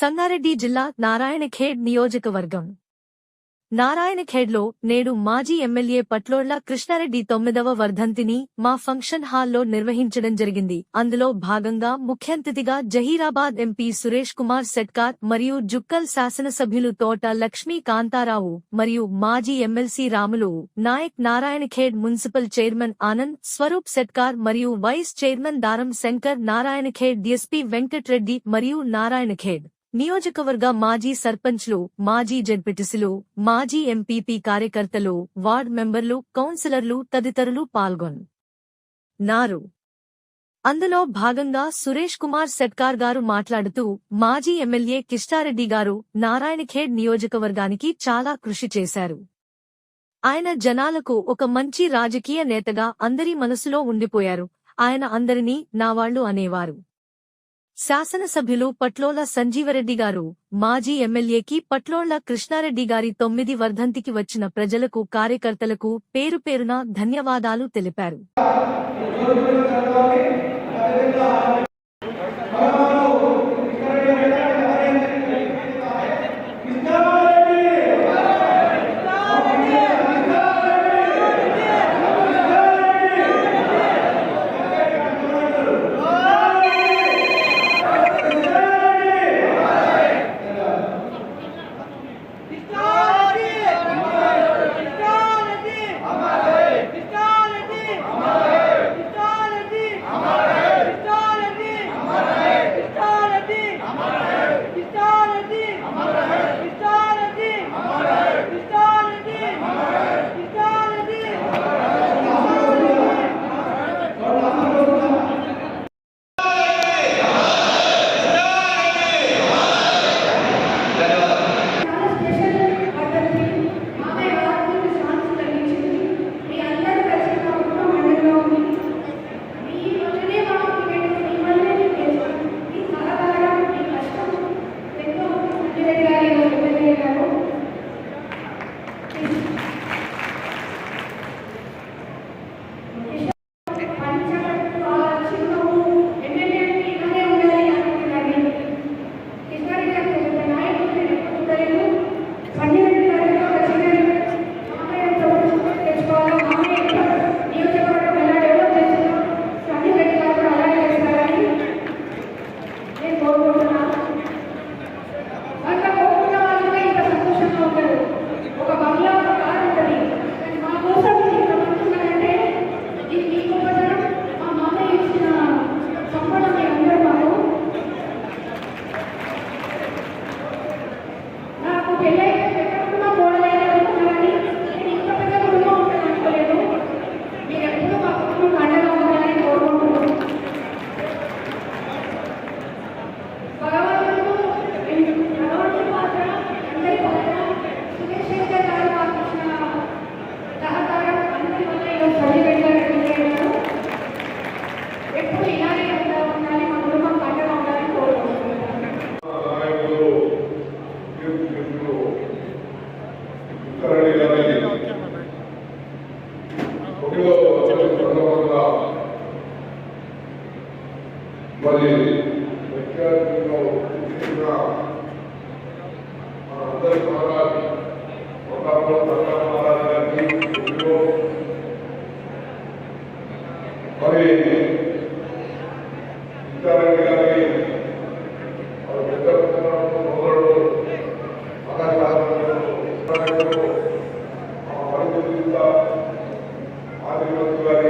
సంగారెడ్డి జిల్లా నారాయణఖేడ్ నియోజకవర్గం. నారాయణఖేడ్లో నేడు మాజీ ఎమ్మెల్యే పట్లోళ్ళ కృష్ణారెడ్డి తొమ్మిదవ వర్ధంతిని మా ఫంక్షన్ హాల్లో నిర్వహించడం జరిగింది. అందులో భాగంగా ముఖ్యంతిథిగా జహీరాబాద్ ఎంపీ సురేష్ కుమార్ సెట్కార్ మరియు జుక్కల్ శాసనసభ్యులు తోట లక్ష్మీ కాంతారావు మరియు మాజీ MLC Ramulu Naik Narayankhed municipal chairman Anand Swaroop Shetkar మరియు వైస్ చైర్మన్ దారం శంకర్ నారాయణఖేడ్ డిఎస్పీ వెంకట్రెడ్డి మరియు నారాయణఖేడ్. నియోజకవర్గ మాజీ సర్పంచ్లు మాజీ జడ్పిటిసులు మాజీ ఎంపీపీ కార్యకర్తలు వార్డ్ మెంబర్లు కౌన్సిలర్లు తదితరులు పాల్గొన్ నారు. అందులో భాగంగా సురేష్ కుమార్ సెట్కార్ గారు మాట్లాడుతూ మాజీ ఎమ్మెల్యే కిష్టారెడ్డి గారు నారాయణఖేడ్ నియోజకవర్గానికి చాలా కృషి చేశారు. ఆయన జనాలకు ఒక మంచి రాజకీయ నేతగా అందరి మనసులో ఉండిపోయారు. ఆయన అందరినీ నావాళ్ళు అనేవారు. శాసనసభ్యులు పట్లోల సంజీవరెడ్డి గారు మాజీ ఎమ్మెల్యేకి పట్లోళ్ళ కృష్ణారెడ్డి గారి తొమ్మిది వర్ధంతికి వచ్చిన ప్రజలకు కార్యకర్తలకు పేరు పేరున ధన్యవాదాలు తెలిపారు. ಆಗಿರುವಂತಹ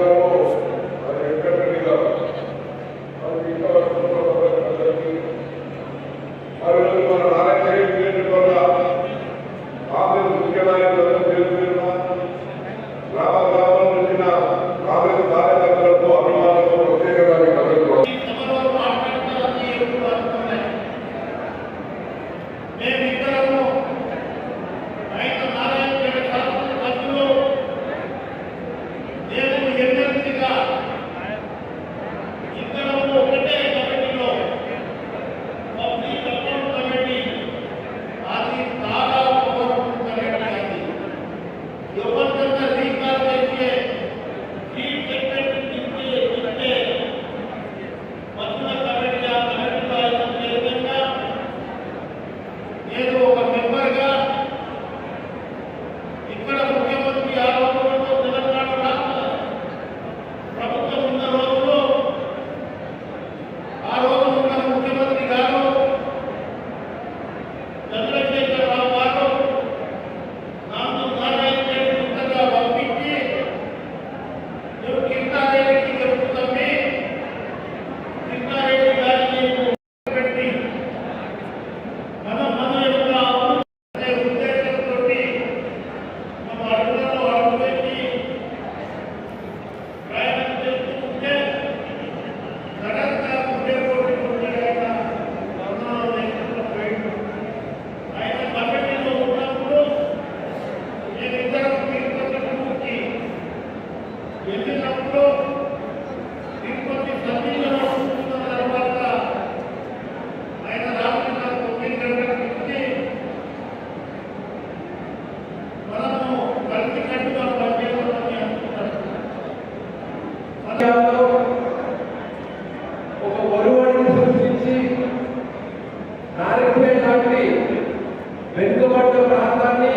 వెనుకబడ్డ ప్రాంతాన్ని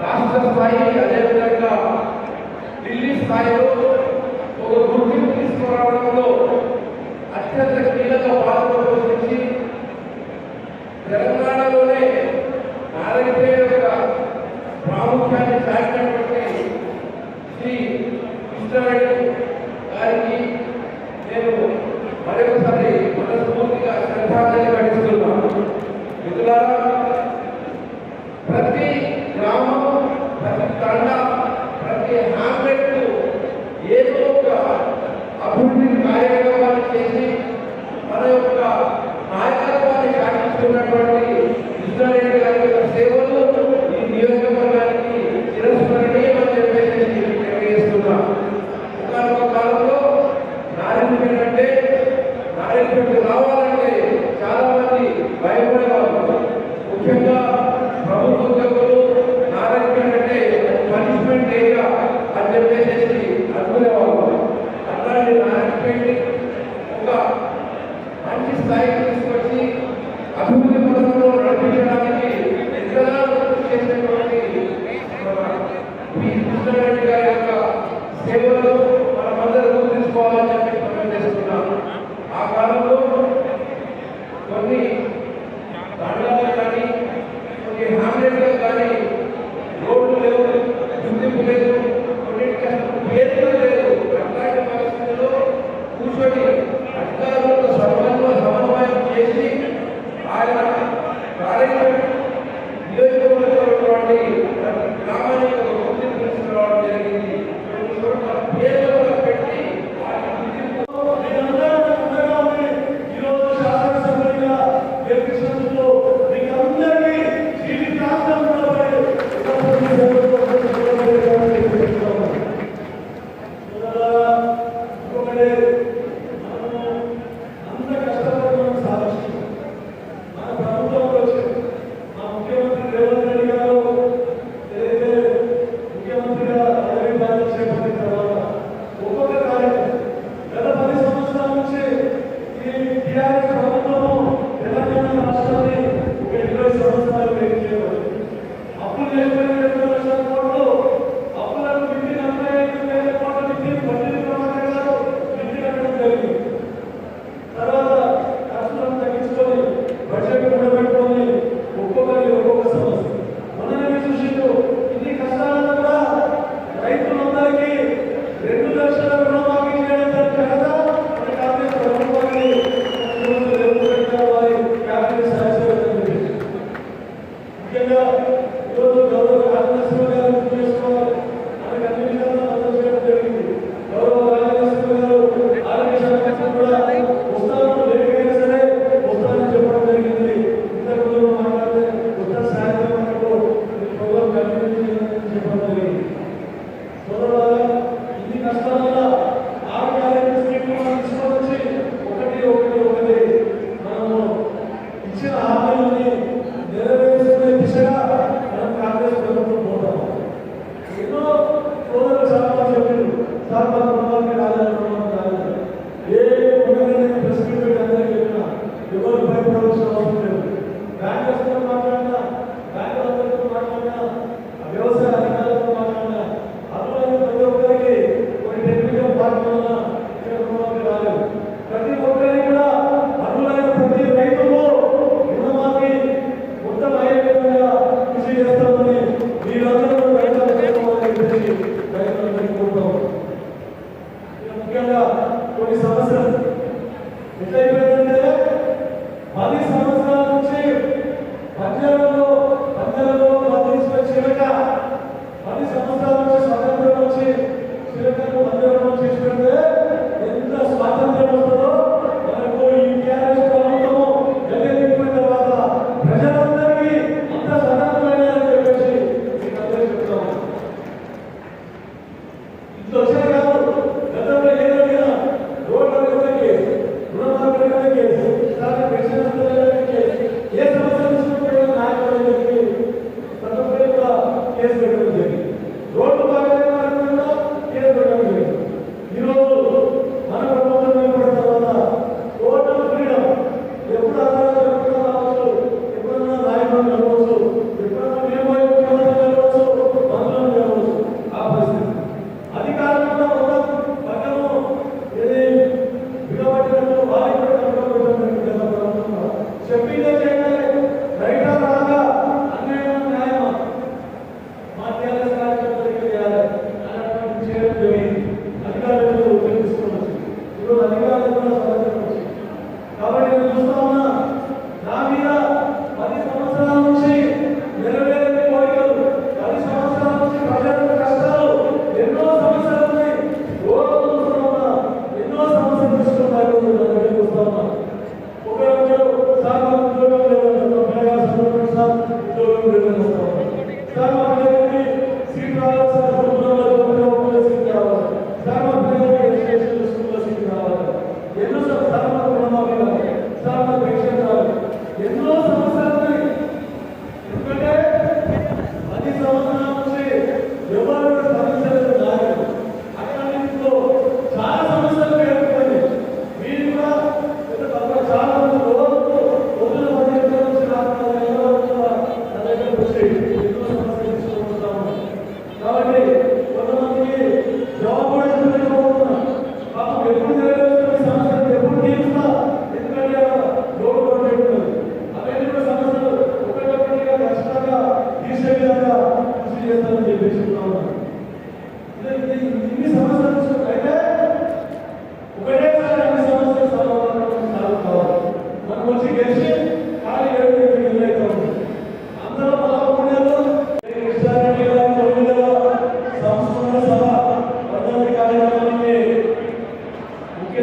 రాష్ట్ర స్థాయి అదేవిధంగా ఢిల్లీ స్థాయిలో ఒక గుర్తింపు తీసుకురావడంలో అత్యంత కీలక పాత్ర పోషించి తెలంగాణలోనే నారాయణపేట యొక్క ప్రాముఖ్యాన్ని చాటినటువంటి శ్రీ కృష్ణారెడ్డి గారికి నేను మరొకసారి మనస్ఫూర్తిగా శ్రద్ధాంజలి ఘటిస్తున్నాను. మిత్రులారా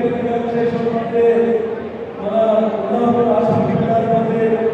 मध्ये पुण्याविषयी संबंधित मला पुन्हा आसक्ती मिळाल्यामध्ये